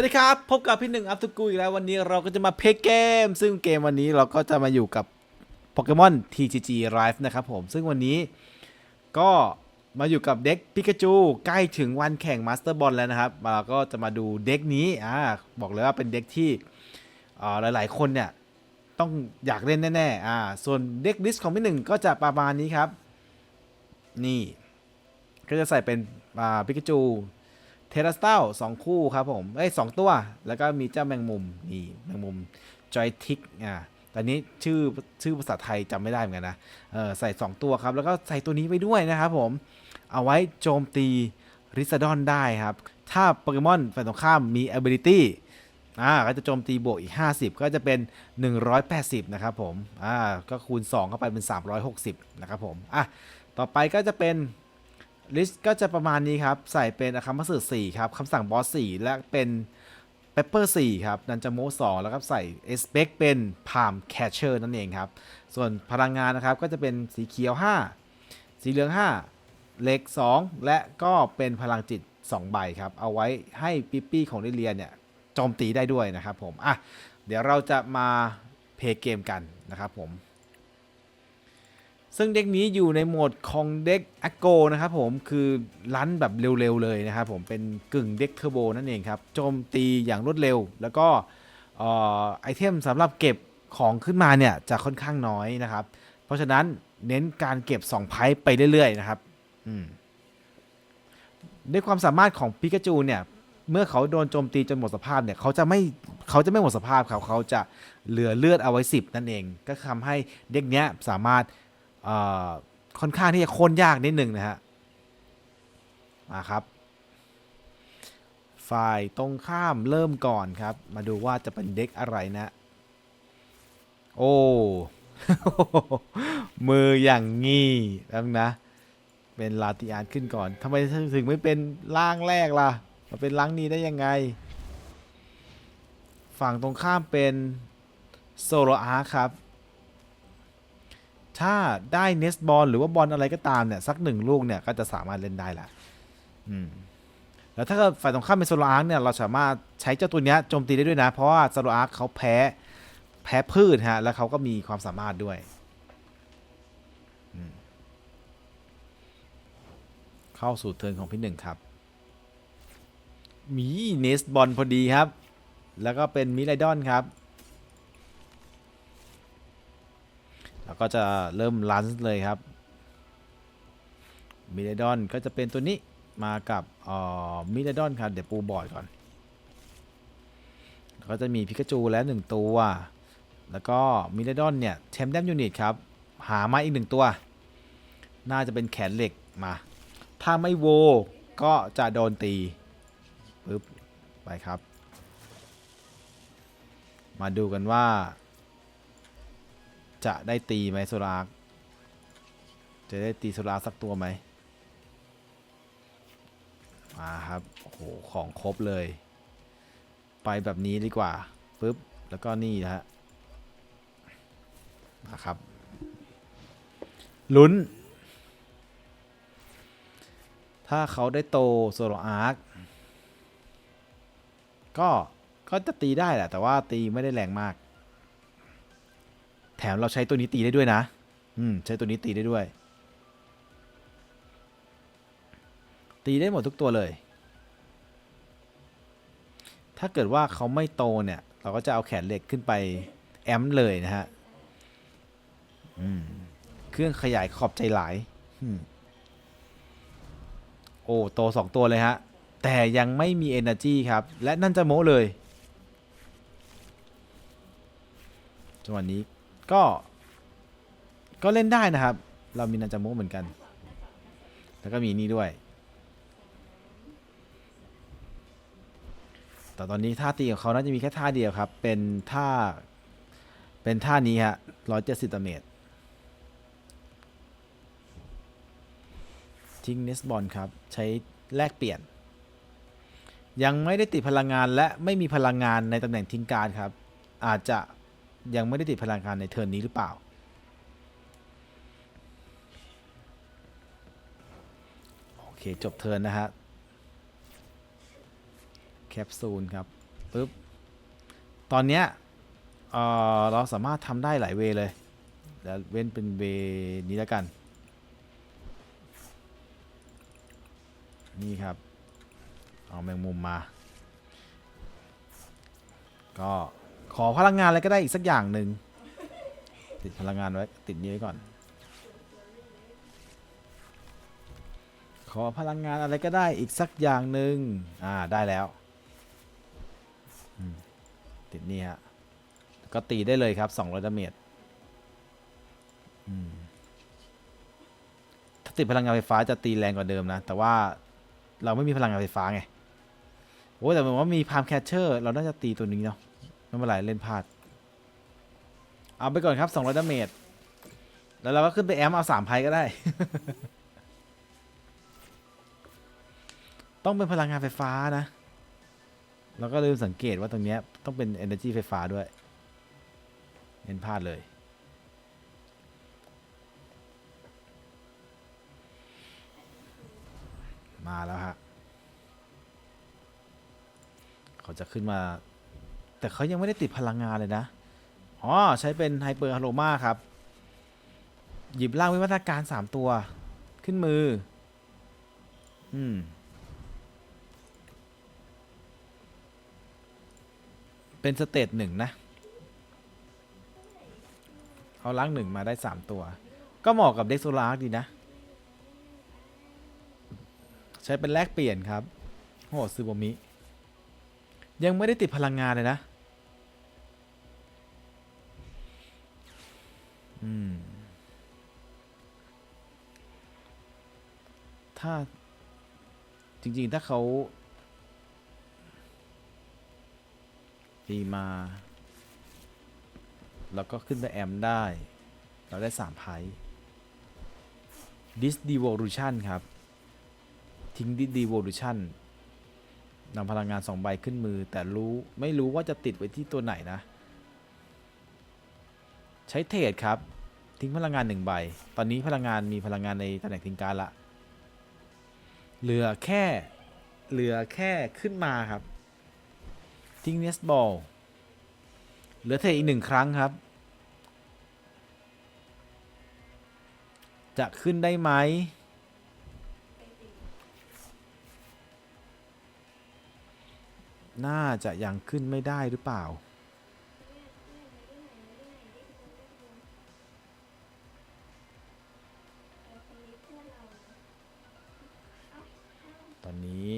วัสดีครับ พบกับพี่หนึ่งอัพทุกูอีกแล้ววันนี้เราก็จะมาเพลย์เกม ซึ่งเกมวันนี้เราก็จะมาอยู่กับโปเกมอน TCG Live นะครับผม ซึ่งวันนี้ก็มาอยู่กับเด็กปิกาจูใกล้ถึงวันแข่งมาสเตอร์บอลแล้วนะครับ เราก็จะมาดูเด็กนี้อ่าบอกเลยว่าเป็นเด็กที่อ่าหลาย ๆ คนเนี่ยต้องอยากเล่นแน่ๆอ่าส่วนเด็กลิสต์ของพี่หนึ่งก็จะประมาณนี้ครับ นี่ ก็จะใส่เป็นอ่าปิกาจู เทราสเตลสองคู่ครับผม เอ้ยสองตัว แล้วก็มีเจ้าแมงมุม นี่ แมงมุมจอยทิกอ่าตอนนี้ชื่อชื่อภาษาไทยจำไม่ได้เหมือนกันนะ เออใส่ 2 ตัวครับ แล้วก็ใส่ตัวนี้ไปด้วยนะครับผม เอาไว้โจมตีริซาดอนได้ครับ ถ้าโปเกมอนฝ่ายตรงข้ามมี ability อ่าก็จะโจมตีบวกอีก 50 ก็จะเป็น 180 นะครับผม อ่า ก็คูณ 2 เข้าไปเป็น 360 นะครับผม อะ ต่อไปก็จะเป็น ลิสต์ก็จะประมาณนี้ครับ ใส่เป็นคัมมัสึ4ครับคำสั่งบอส4และเป็นเปปเปอร์4ครับนันจาโม2แล้วก็ใส่เอสเปกเป็นพามแคชเชอร์นั่นเองครับ ส่วนพลังงานนะครับก็จะเป็นสีเขียว 5 สีเหลือง 5 เล็ก 2 และก็เป็นพลังจิต 2 ใบครับ เอาไว้ให้ปิปปี้ของลิเลียเนี่ยโจมตีได้ด้วยนะครับผม อะ เดี๋ยวเราจะมาเพลย์เกมกันนะครับผม ซึ่งเด็กนี้อยู่ในโหมดของเด็กอโกนะครับผมคือลันแบบเร็วๆเลยนะครับผมเป็นกึ่งเด็กเทอร์โบนั่นเองครับโจมตีอย่างรวดเร็ว แล้วก็ไอเทมสำหรับเก็บของขึ้นมาเนี่ยจะค่อนข้างน้อยนะครับ เพราะฉะนั้นเน้นการเก็บ2ไพ่ไปเรื่อยๆนะครับด้วยความสามารถของปิกาจูเนี่ยเมื่อเขาโดนโจมตีจนหมดสภาพเนี่ยเขาจะไม่เขาจะไม่หมดสภาพครับเขาจะเหลือเลือดเอาไว้ 10 นั่นเอง ก็ทำให้เด็กเนี้ยสามารถ ค่อนข้างที่จะโค่นยากนิดหนึ่งนะฮะมาครับ ฝ่ายตรงข้ามเริ่มก่อนครับ มาดูว่าจะเป็นเด็กอะไรนะ โอ้มืออย่างงี้แล้วนะ เป็นลาติอานขึ้นก่อนทำไมถึงไม่เป็นล่างแรกล่ะ มาเป็นล่างนี้ได้ยังไง ฝั่งตรงข้ามเป็นโซโลอาร์ครับ ถ้าได้เนสบอลหรือว่าบอลอะไรก็ตามเนี่ยสักหนึ่งลูกเนี่ยก็จะสามารถเล่นได้ละอืมแล้วถ้าเกิดฝ่ายตรงข้ามเป็นโซโลอาร์คเนี่ยเราสามารถใช้เจ้าตัวเนี้ยโจมตีได้ด้วยนะ เพราะว่าโซโลอาร์คเขาแพ้แพ้พืชฮะแล้วเขาก็มีความสามารถด้วยเข้าสู่เทิร์นของพี่หนึ่งครับ มีเนสบอลพอดีครับ แล้วก็เป็นมิไรดอนครับ แล้วก็จะเริ่มลันส์เลยครับมิเลดอนก็จะเป็นตัวนี้มากับมิเลดอนครับเดี๋ยวปูบอร์ดก่อน ก็จะมีพิกาจูแล้วหนึ่งตัว แล้วก็มิเลดอนเนี่ยเทมเดมยูนิตครับ หามาอีกหนึ่งตัว น่าจะเป็นแขนเหล็กมา ถ้าไม่โวก็จะโดนตีปึ๊บไปครับ มาดูกันว่า จะได้ตีไหมโซลาร์จะได้ตีโซลาร์สักตัวไหมมาครับโอ้โหของครบเลย ไปแบบนี้ดีกว่าปึ๊บแล้วก็นี่นะฮะนะครับลุ้น ถ้าเขาได้โตโซโลอาร์คก็ก็จะตีได้แหละ แต่ว่าตีไม่ได้แรงมาก แถมเราใช้ตัวนี้ตีได้ด้วยนะ อืม ใช้ตัวนี้ตีได้ด้วย ตีได้หมดทุกตัวเลย ถ้าเกิดว่าเขาไม่โตเนี่ย เราก็จะเอาแขนเหล็กขึ้นไปแอมเลยนะฮะ อืม เครื่องขยายขอบใจหลาย อืม โอ้ โตสองตัวเลยฮะ แต่ยังไม่มี Energy ครับ และนั่นจะโมเลยจังหวะนี้ ก็ ก็เล่นได้นะครับ เรามีนันจามุเหมือนกัน แล้วก็มีนี่ด้วย แต่ตอนนี้ท่าตีของเขาน่าจะมีแค่ท่าเดียวครับ เป็นท่า เป็นท่านี้ฮะร้อยเจ็ดสิบเมตร ทิ้งเนสบอลครับ ใช้แลกเปลี่ยน ยังไม่ได้ติดพลังงานและไม่มีพลังงานในตำแหน่งทิ้งการครับ อาจจะ ยังไม่ได้ติดพลังงานในเทิร์นนี้หรือเปล่า โอเค จบเทิร์นนะฮะ แคปซูลครับปึ๊บ ตอนเนี้ยเเราสามารถทำได้หลายเวเลยแล้วเว้นเป็นเวนี้แล้วกัน นี่ครับ เอาแมงมุมมา ก็ ขอพลังงานอะไรก็ได้อีกสักอย่างหนึ่งติดพลังงานไว้ ติดนี้ไว้ก่อน ขอพลังงานอะไรก็ได้อีกสักอย่างหนึ่งอ่าได้แล้วติดนี่ฮะก็ตีได้เลยครับ200ดาเมจอืมถ้าติดพลังงานไฟฟ้าจะตีแรงกว่าเดิมนะ แต่ว่าเราไม่มีพลังงานไฟฟ้าไงโอ้แต่ผมว่ามีพามแคชเชอร์ เราน่าจะตีตัวนี้เนาะ ไม่เป็นไรเล่นพลาด เอาไปก่อนครับ200ดาเมจแล้วเราก็ขึ้นไปแอมเอา3ไพก็ได้ ต้องเป็นพลังงานไฟฟ้านะ แล้วก็ลืมสังเกตว่าตรงเนี้ยต้องเป็น energy ไฟฟ้าด้วยเน้นพลาดเลย มาแล้วฮะ เขาจะขึ้นมา แต่เขายังไม่ได้ติดพลังงานเลยนะ อ๋อ ใช้เป็นไฮเปอร์ฮาโลมาครับ หยิบร่างวิวัฒนาการ 3 ตัว ขึ้นมือ อืม เป็นสเตจหนึ่งนะ เอาล้างหนึ่งมาได้ 3 ตัว ก็เหมาะกับเด็กโซลาร์ดีนะ ใช้เป็นแลกเปลี่ยนครับโหซูโบมิยังไม่ได้ติดพลังงานเลยนะ ถ้าจริง ๆ ถ้าเขาตีมา แล้วก็ขึ้นไปแอมได้ เราได้สามไพ่ dis devolution ครับ ทิ้ง dis devolution นำพลังงานสองใบขึ้นมือ แต่รู้ไม่รู้ว่าจะติดไว้ที่ตัวไหนนะ ใช้เทรดครับ ทิ้งพลังงานหนึ่งใบ ตอนนี้พลังงานมีพลังงานในตำแหน่งทิ้งการละ เหลือแค่เหลือแค่ขึ้นมาครับทิ้งเนสบอลเหลือเทอีกหนึ่งครั้งครับ จะขึ้นได้ไหมน่าจะยังขึ้นไม่ได้หรือเปล่า นี้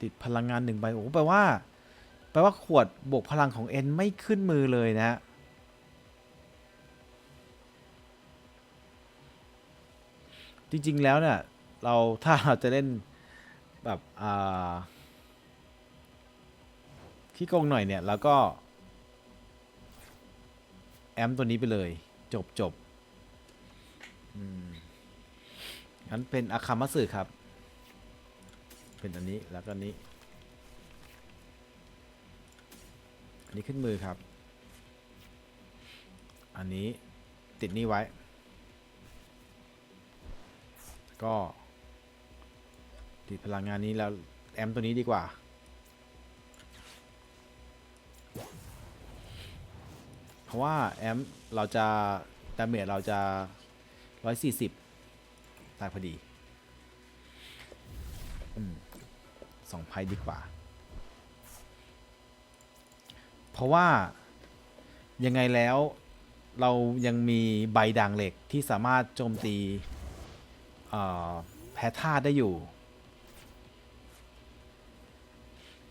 ติดพลังงานหนึ่งใบโอ้แปลว่า แปลว่าขวดบวกพลังของเอ็นไม่ขึ้นมือเลยนะฮะจริง ๆ แล้วเนี่ยเราถ้าเราจะเล่นแบบอ่าขี้โกงหน่อยเนี่ยแล้วก็ แอมตัวนี้ไปเลย จบจบอืม งั้นเป็นอาคามัสึครับ เป็นอันนี้แล้วก็นนี้ อันนี้ขึ้นมือครับ อันนี้ติดนี่ไว้ ก็ติดพลังงานนี้แล้วแอมตัวนี้ดีกว่า เพราะว่าแอมเราจะดาเมจเราจะ 140ายพอดีอืมสองไพ่ดีกว่า เพราะว่ายังไงแล้วเรายังมีใบด่างเหล็กที่สามารถโจมตีแพ้ธาตุได้อยู่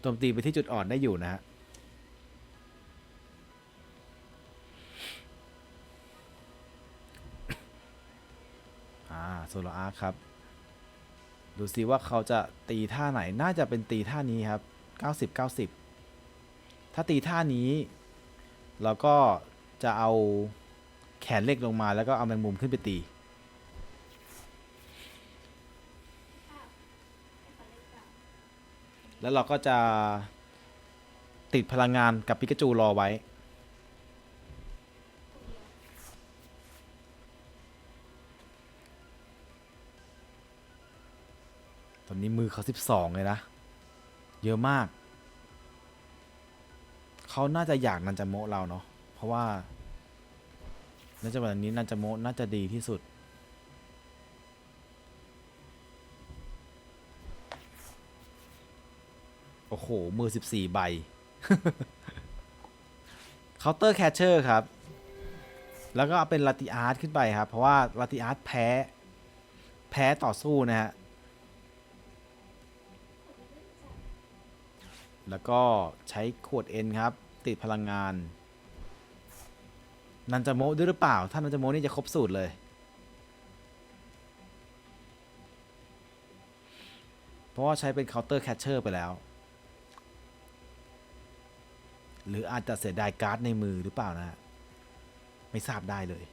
โจมตีไปที่จุดอ่อนได้อยู่นะฮะ โซโลอาร์ครับ ดูซิว่าเขาจะตีท่าไหน น่าจะเป็นตีท่านี้ครับ 90 90 ถ้าตีท่านี้ เราก็จะเอาแขนเล็กลงมาแล้วก็เอาแมงมุมขึ้นไปตีแล้วเราก็จะติดพลังงานกับปิกาจูรอไว้ อนนี้มือเขา12 เลยนะ เยอะมาก เขาน่าจะอยากนันจะโมะเราเนาะ เพราะว่าในจังหวะนี้นันจะโมะน่าจะดีที่สุด โอ้โห มือ 14 ใบ เคาน์เตอร์แคชเชอร์ครับ แล้วก็เอาเป็นลาติอาร์ตขึ้นไปครับ เพราะว่าลาติอาร์ตแพ้ แพ้ต่อสู้นะฮะ แล้วก็ใช้ขวดเอ็นครับ ติดพลังงาน นันจะโมด้วยหรือเปล่า ถ้านันจะโมนี่จะครบสูตรเลย เพราะว่าใช้เป็นเคาน์เตอร์แคชเชอร์ไปแล้ว หรืออาจจะเสียดายการ์ดในมือหรือเปล่านะฮะไม่ทราบได้เลย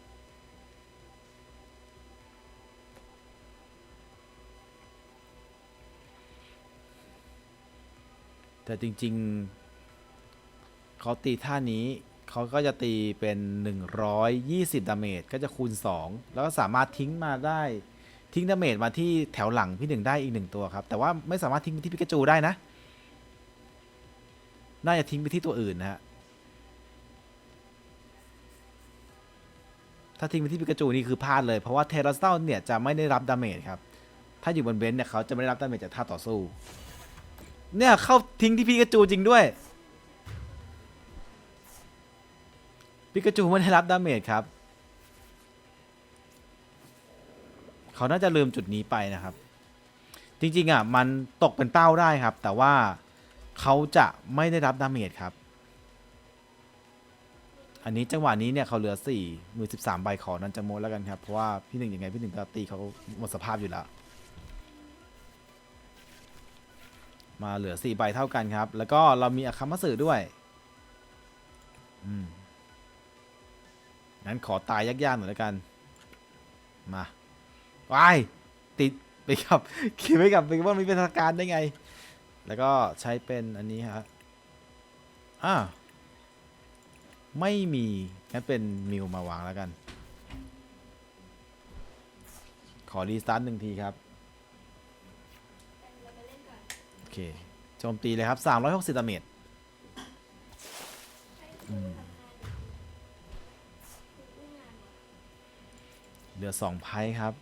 แต่จริงๆ เขาตีท่านี้เขาก็จะตีเป็น 120 ดาเมจก็จะคูณ 2 แล้วก็สามารถทิ้งมาได้ทิ้งดาเมจมาที่แถวหลังพี่หนึ่งได้อีกหนึ่งตัวครับ แต่ว่าไม่สามารถทิ้งไปที่ปิกาจูได้นะ น่าจะทิ้งไปที่ตัวอื่นนะฮะถ้าทิ้งไปที่ปิกาจูนี่คือพลาดเลยเพราะว่าเทราสเตลเนี่ยจะไม่ได้รับดาเมจครับ ถ้าอยู่บนเบนซ์เนี่ยเขาจะไม่ได้รับดาเมจจากท่าต่อสู้ เนี่ยเข้าทิ้งที่ปิกาจูจริงด้วยปิกาจูไม่ได้รับดาเมจครับ เขาน่าจะลืมจุดนี้ไปนะครับ จริงๆอะมันตกเป็นเป้าได้ครับ แต่ว่าเขาจะไม่ได้รับดาเมจครับ อันนี้จังหวะนี้เนี่ยเขาเหลือสี่มือสิบสามใบขอนั้นจะโมดแล้วกันครับ เพราะว่าพี่หนึ่งยังไงพี่หนึ่งก็ตีเขาหมดสภาพอยู่แล้ว มาเหลือสี่ใบเท่ากันครับ แล้วก็เรามีอาคามาสึด้วยอืมงั้นขอตายยากๆหน่อยแล้วกัน มาไปติดไปกับขี่ไปกับไปว่ามีเป็นทางการได้ไง แล้วก็ใช้เป็นอันนี้ครับอ่าไม่มีงั้นเป็นมิวมาวางแล้วกัน ขอรีสตาร์ทหนึ่งทีครับ โอเคโจมตีเลยครับ 360ดาเมจอืมเหลือสองไพ่ครับ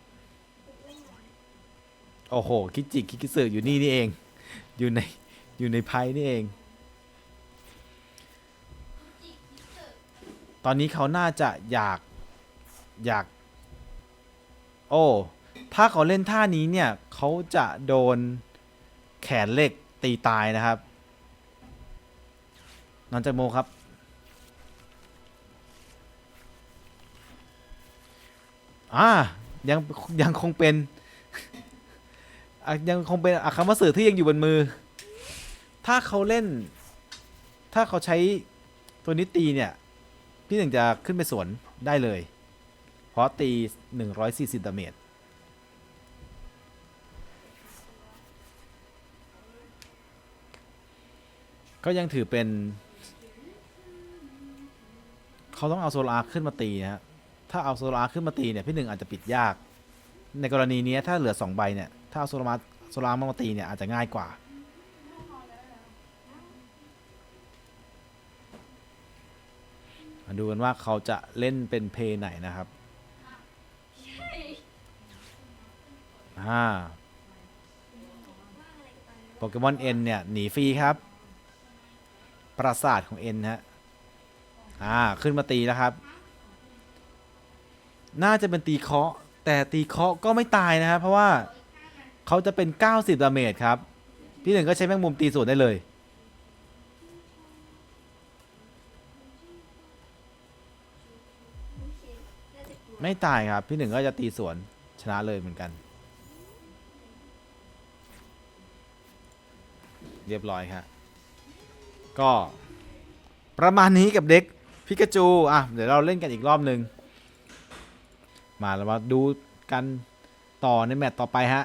โอ้โห คิจิคิกิสึอยู่นี่นี่เอง อยู่ใน อยู่ในไพ่นี่เอง ตอนนี้เขาน่าจะอยาก อยาก โอ้ ถ้าเขาเล่นท่านี้เนี่ย เขาจะโดน ขนเหล็กตีตายนะครับนันจะโมครับ อ่า ยังยังคงเป็น ยังคงเป็นอาคามาสึที่ยังอยู่บนมือ ถ้าเขาเล่น ถ้าเขาใช้ตัวนี้ตีเนี่ย พี่หนึ่งจะขึ้นไปสวนได้เลย เพราะตี 140ดาเมจ ก็ยังถือเป็น เขาต้องเอาโซลาร์ขึ้นมาตีนะฮะถ้าเอาโซลาร์ขึ้นมาตีเนี่ยพี่หนึ่งอาจจะปิดยาก ในกรณีนี้ถ้าเหลือ2ใบเนี่ยถ้าเอาโซลาร์โซลาร์มาตีเนี่ยอาจจะง่ายกว่ามาดูกันว่าเขาจะเล่นเป็นเพย์ไหนนะครับอ่าโปเกมอนเอ็นเนี่ย หนีฟรีครับ ปราสาทของเอ็นฮะ อ่า ขึ้นมาตีแล้วครับ น่าจะเป็นตีเคาะ แต่ตีเคาะก็ไม่ตายนะครับเพราะว่าเขาจะเป็น 90ดาเมจครับ พี่หนึ่งก็ใช้แมงมุมตีสวนได้เลย ไม่ตายครับ พี่หนึ่งก็จะตีสวนชนะเลยเหมือนกัน เรียบร้อยครับ ก็ประมาณนี้กับเด็กพิกาจูอะเดี๋ยวเราเล่นกันอีกรอบหนึ่งมาเรามาดูกันต่อในแมตต์ต่อไปฮะ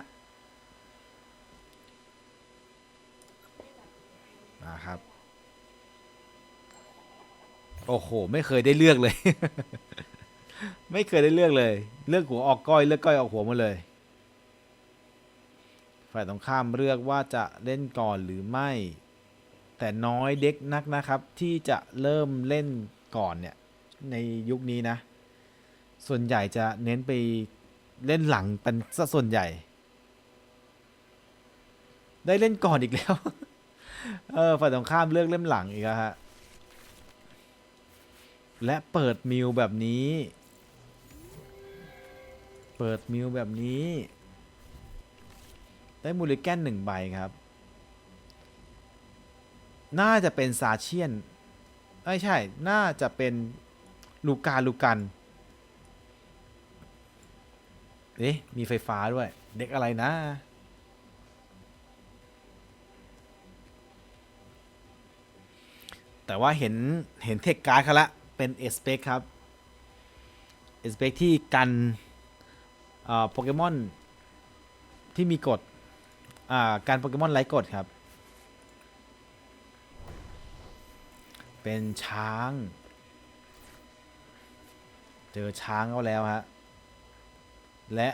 มาครับโอ้โห ไม่เคยได้เลือกเลย ไม่เคยได้เลือกเลย เลือกหัวออกก้อย เลือกก้อยออกหัวมาเลย ฝ่ายตรงข้ามเลือกว่าจะเล่นก่อนหรือไม่ แต่น้อยเด็กนักนะครับ ที่จะเริ่มเล่นก่อนเนี่ยในยุคนี้นะ ส่วนใหญ่จะเน้นไปเล่นหลังเป็นซะส่วนใหญ่ ได้เล่นก่อนอีกแล้ว เออฝ่ายตรงข้ามเลือกเล่นหลังอีกแล้วฮะ และเปิดมิวแบบนี้ เปิดมิวแบบนี้ ได้มูลิแกนหนึ่งใบครับ น่าจะเป็นซาเชียนไม่ใช่ น่าจะเป็นลูกาลูกัน เอ๊ะ มีไฟฟ้าด้วย เด็กอะไรนะ แต่ว่าเห็น เห็นเทคการ์ดเขาละ เป็นเอสเปคครับ เอสเปคที่กันอ่อโปเกมอนที่มีกฎอ่าการโปเกมอนไร้กฎครับ เป็นช้าง เจอช้างเขาแล้วฮะ และ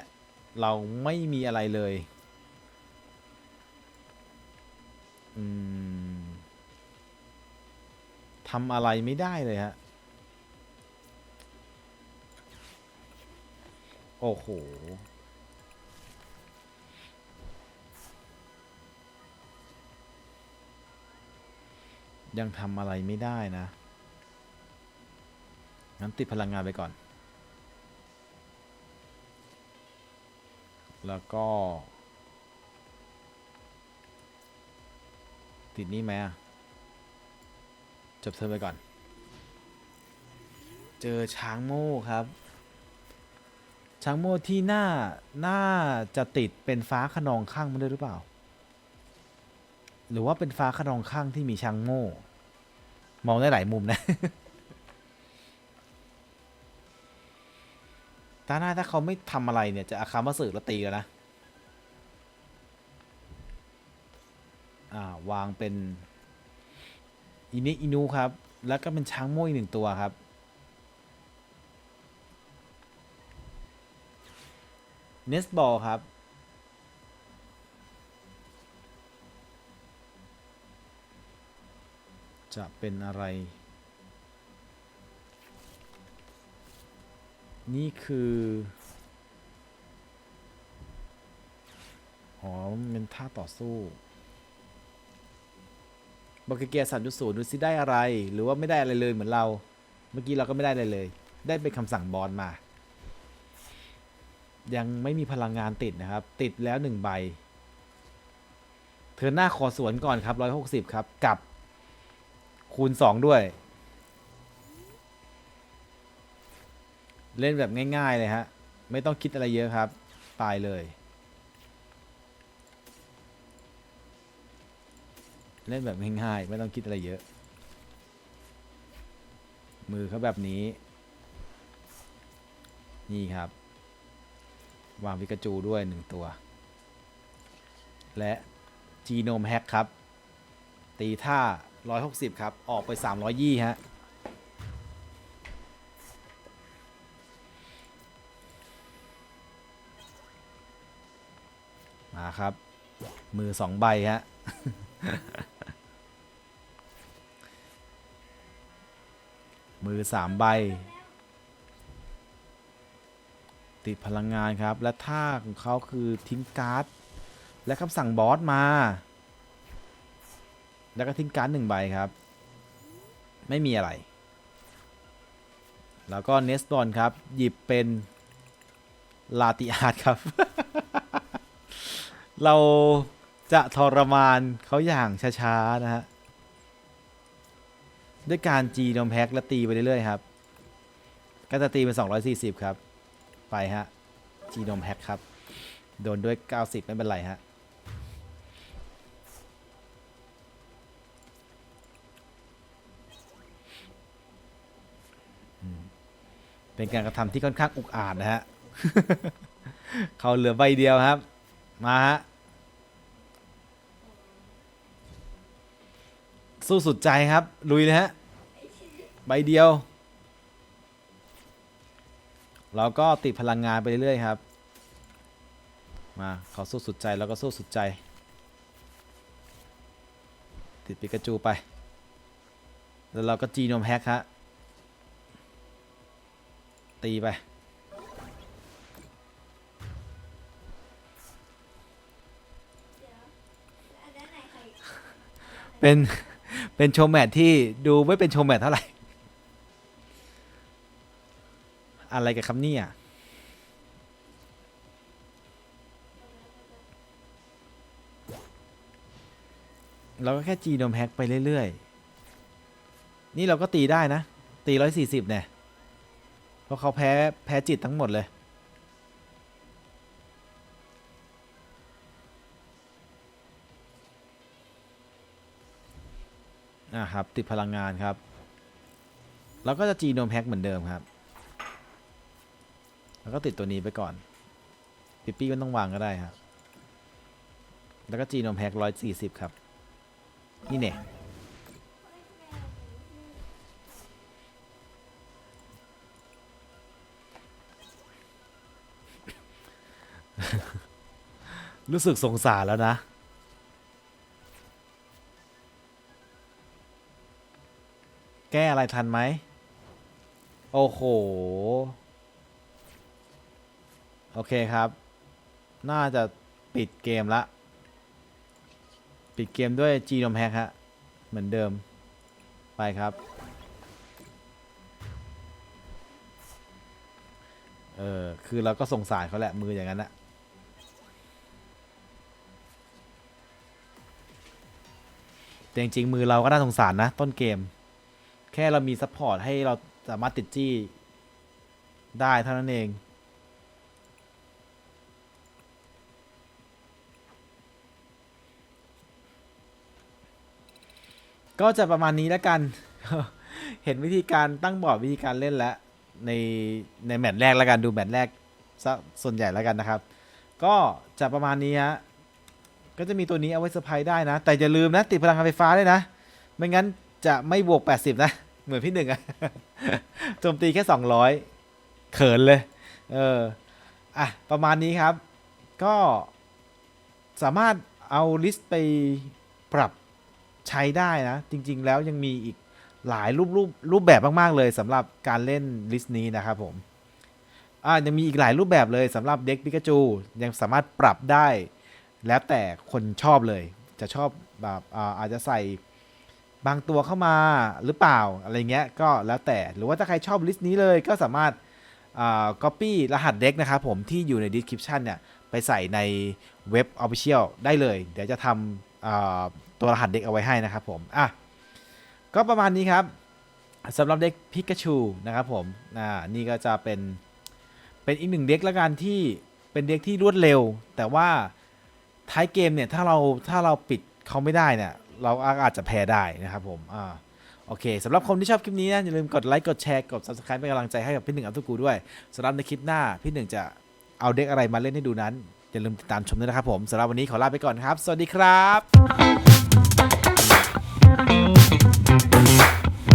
เราไม่มีอะไรเลย อืมทำอะไรไม่ได้เลยฮะ โอ้โห ยังทำอะไรไม่ได้นะ งั้นติดพลังงานไปก่อน แล้วก็ ติดนี่ไหมอะจบเธอไปก่อน เจอช้างโม่ครับ ช้างโม่ที่หน้า น่าจะติดเป็นฟ้าขนองข้างมันด้วยหรือเปล่า หรือว่าเป็นฟ้าขนองข้างที่มีช้างโม่มองได้หลายมุมนะ ตาหน้าถ้าเขาไม่ทำอะไรเนี่ย จะอาคามาสึแล้วตีกันนะ อ่าวางเป็นอินิอินูครับ แล้วก็เป็นช้างโม่อีกหนึ่งตัวครับเนสบอลครับ จะเป็นอะไร นี่คือ อ๋อมเป็นท่าต่อสู้บอกเกียร์สามจุดศูนย์ดูสิได้อะไร หรือว่าไม่ได้อะไรเลยเหมือนเรา เมื่อกี้เราก็ไม่ได้อะไรเลย ได้เป็นคำสั่งบอลมา ยังไม่มีพลังงานติดนะครับ ติดแล้วหนึ่งใบ เธอหน้าขอสวนก่อนครับร้อยหกสิบครับกับ คูณสองด้วย เล่นแบบง่ายๆเลยฮะ ไม่ต้องคิดอะไรเยอะครับ ตายเลย เล่นแบบง่ายๆไม่ต้องคิดอะไรเยอะ มือเขาแบบนี้ นี่ครับ วางพิกาจูด้วยหนึ่งตัว และจีโนมแฮกครับ ตีท่า 160 ครับ ออกไป 300ยี่ฮะ มาครับ มือสองใบฮะ มือสามใบ ติดพลังงานครับ และท่าของเขาคือทิ้งการ์ด และคำสั่งบอสมา แล้วก็ทิ้งการ์ดหนึ่งใบครับ ไม่มีอะไร แล้วก็เนสบอลครับ หยิบเป็นลาติอาร์ตครับ เราจะทรมานเขาอย่างช้าๆ นะฮะ ด้วยการจีนมแพ็กและตีไปเรื่อยๆ ครับ ก็จะตีเป็น 240 ครับ ไปฮะจีนมแพ็กครับ โดนด้วย 90 ไม่เป็นไรฮะ เป็นการกระทำที่ค่อนข้างอุกอาจนะฮะ เขาเหลือใบเดียวครับ มาฮะ สู้สุดใจครับ ลุยเลยฮะ ใบเดียว เราก็ติดพลังงานไปเรื่อยๆครับ มาเขาสู้สุดใจแล้วก็สู้สุดใจ ติดปิกาจูไป แล้วเราก็จีโนมแฮกฮะ ตีไป เป็น เป็นโชว์แมทที่ดูไม่เป็นโชว์แมทเท่าไหร่ อะไรกับคำนี่อะเราก็แค่จีโนมแฮกไปเรื่อย ๆ นี่เราก็ตีได้นะ ตีร้อยสี่สิบเนี่ย ราะเขาแพ้แพ้จิตทั้งหมดเลยอ่าครับ ติดพลังงานครับเราก็จะจีโนมแฮกเหมือนเดิมครับ แล้วก็ติดตัวนี้ไปก่อนปิปปี้ก็ต้องวางก็ได้ครับ แล้วก็จีโนมแฮกร้อยสี่สิบครับ นี่เนี่ย รู้สึกสงสารแล้วนะแก้อะไรทันไหม โอ้โห โอเคครับ น่าจะปิดเกมละ ปิดเกมด้วยจีนมแฮกฮะ เหมือนเดิม ไปครับ เออ คือเราก็สงสารเขาแหละมืออย่างนั้นนะ แต่จริงๆ มือเราก็น่าสงสารนะ ต้นเกม แค่เรามีซัพพอร์ตให้เราสามารถติดจี้ ได้เท่านั้นเองก็จะประมาณนี้แล้วกัน เห็นวิธีการตั้งบอร์ดวิธีการเล่นแล้วในในแมตช์แรกแล้วกันดูแมตช์แรกส่วนใหญ่แล้วกันนะครับ ก็จะประมาณนี้ฮะ ก็จะมีตัวนี้เอาไว้เซอร์ไพรส์ได้นะ แต่อย่าลืมนะ ติดพลังงานไฟฟ้าด้วยนะ ไม่งั้นจะไม่บวก 80 นะ เหมือนพี่หนึ่งอะโจมตีแค่ 200 เขินเลย เออ อะ ประมาณนี้ครับ ก็สามารถเอาลิสต์ไปปรับใช้ได้นะ จริง ๆ แล้วยังมีอีกหลายรูปรูปรูปแบบมาก ๆ เลยสำหรับการเล่นลิสต์นี้นะครับผมอ่ายังมีอีกหลายรูปแบบเลยสำหรับเด็กปิกาจู ยังสามารถปรับได้ แล้วแต่คนชอบเลย จะชอบแบบอาจจะใส่บางตัวเข้ามาหรือเปล่าอะไรเงี้ยก็แล้วแต่หรือว่าถ้าใครชอบลิสต์นี้เลยก็สามารถ copy รหัสเด็กนะครับผมที่อยู่ใน description เนี่ยไปใส่ในเว็บ Official ได้เลย เดี๋ยวจะทำตัวรหัสเด็กเอาไว้ให้นะครับผมอะก็ประมาณนี้ครับสำหรับเด็กพิกาชูนะครับผมอ่านี่ก็จะเป็นเป็นอีกหนึ่งเด็กละกันที่เป็นเด็กที่รวดเร็ว แต่ว่า ท้ายเกมเนี่ยถ้าเราถ้าเราปิดเขาไม่ได้เนี่ยเราอาจจะแพ้ได้นะครับผมอ่าโอเคสำหรับคนที่ชอบคลิปนี้นะอย่าลืมกดไลค์กดแชร์กด subscribe เป็นกำลังใจให้กับพี่หนึ่งอัลตุกูด้วยสำหรับในคลิปหน้าพี่หนึ่งจะเอาเด็กอะไรมาเล่นให้ดูนั้นอย่าลืมติดตามชมด้วยนะครับผมสำหรับวันนี้ขอลาไปก่อนครับ สวัสดีครับ